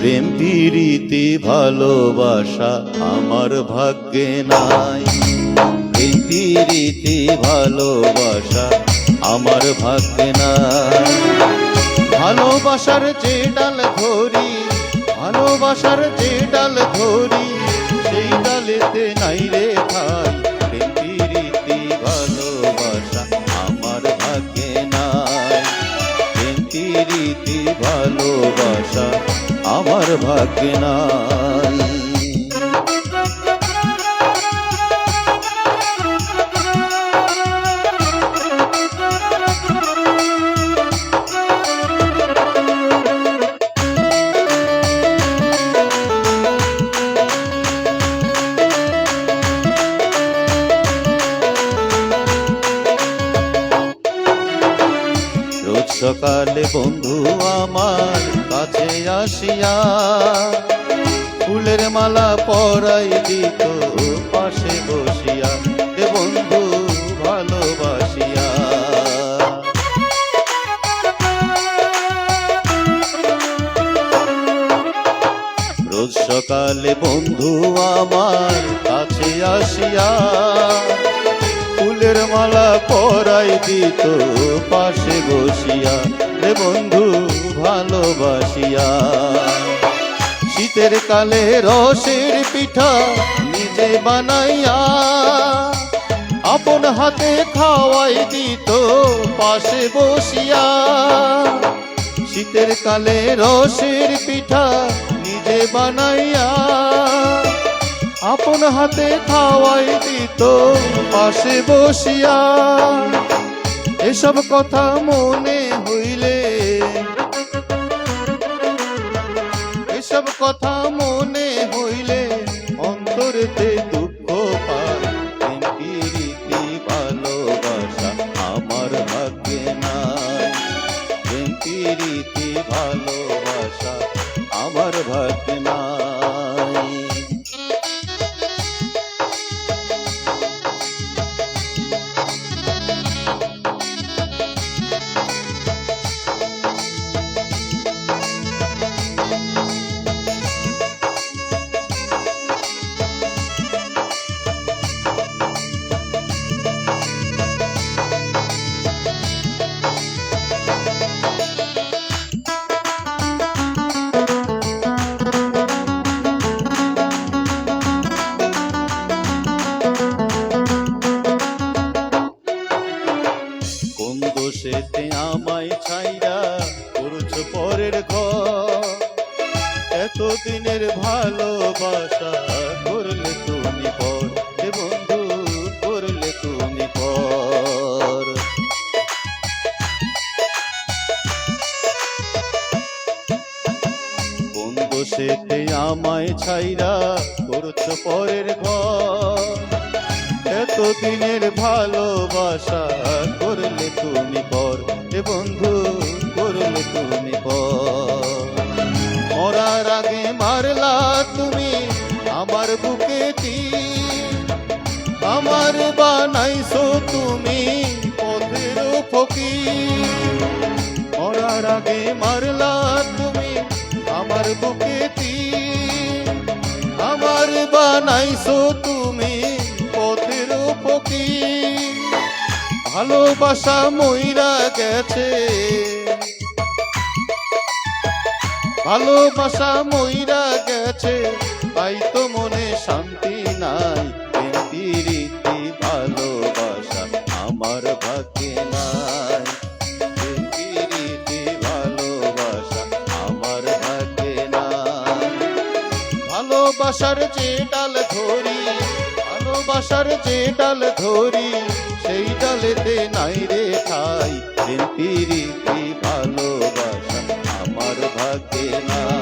প্রেম প্রীতি, ভালোবাসা আমার ভাগ্যে নাই। প্রেম প্রীতি, ভালোবাসা আমার ভাগ্যে নাই। ভালোবাসার যে ডাল ধরি, ভালোবাসার যে ডাল ধরি, সেই ডালেতে নাই রে ভাই। প্রেম প্রীতি ভালোবাসা আমার ভাগ্যে নাই। সকালে বন্ধু আমার আসিয়া ফুলের মালা পরাই দিত পাশে বসিয়া। রে বন্ধু, ভালোবাসিয়া। রোজ সকালে বন্ধু আমার কাছে আসিয়া ফুলের মালা পরাই দিত পাশে বসিয়া। রে বন্ধু, ভালোবাসিয়া। শীতের কালে রসের পিঠা নিজে বানাইয়া আপন হাতে খাওয়াই দিত, পাশে বসিয়া। শীতের কালে রসের পিঠা নিজে বানাইয়া আপন হাতে খাওয়াই দিত, পাশে বসিয়া। এসব কথা মনে হইলে, এসব কথা মনে হইলে অন্তরেতে দুঃখ পায়। প্রীতি ভালোবাসা আমার ভাগ্যে নাই। রীতি ভালোবাসা আমার ভাগ্যে নাই। এতদিনের ভালোবাসা, করলে তুমি পর। হে বন্ধু, করলে তুমি পর। কোন দোষেতে আমায় ছাইরা করছ পরের ঘর। এতদিনের ভালোবাসা, করলে তুমি পর। এ বন্ধু আগে মারলা তুমি আমার বুকে। আমার বানাইছো তুমি পথের ফকির। ভালোবাসা মইরা গেছে। ভালোবাসা মইরা গেছে, তাই তো মনে শান্তি নাই। ভালোবাসার যে ডাল ধরি, ভালোবাসার যে ডাল ধরি, সেই ডালেতে নাই রে প্রেম, প্রীতি, ভালোবাসা, আমার ভাগ্যে নাই।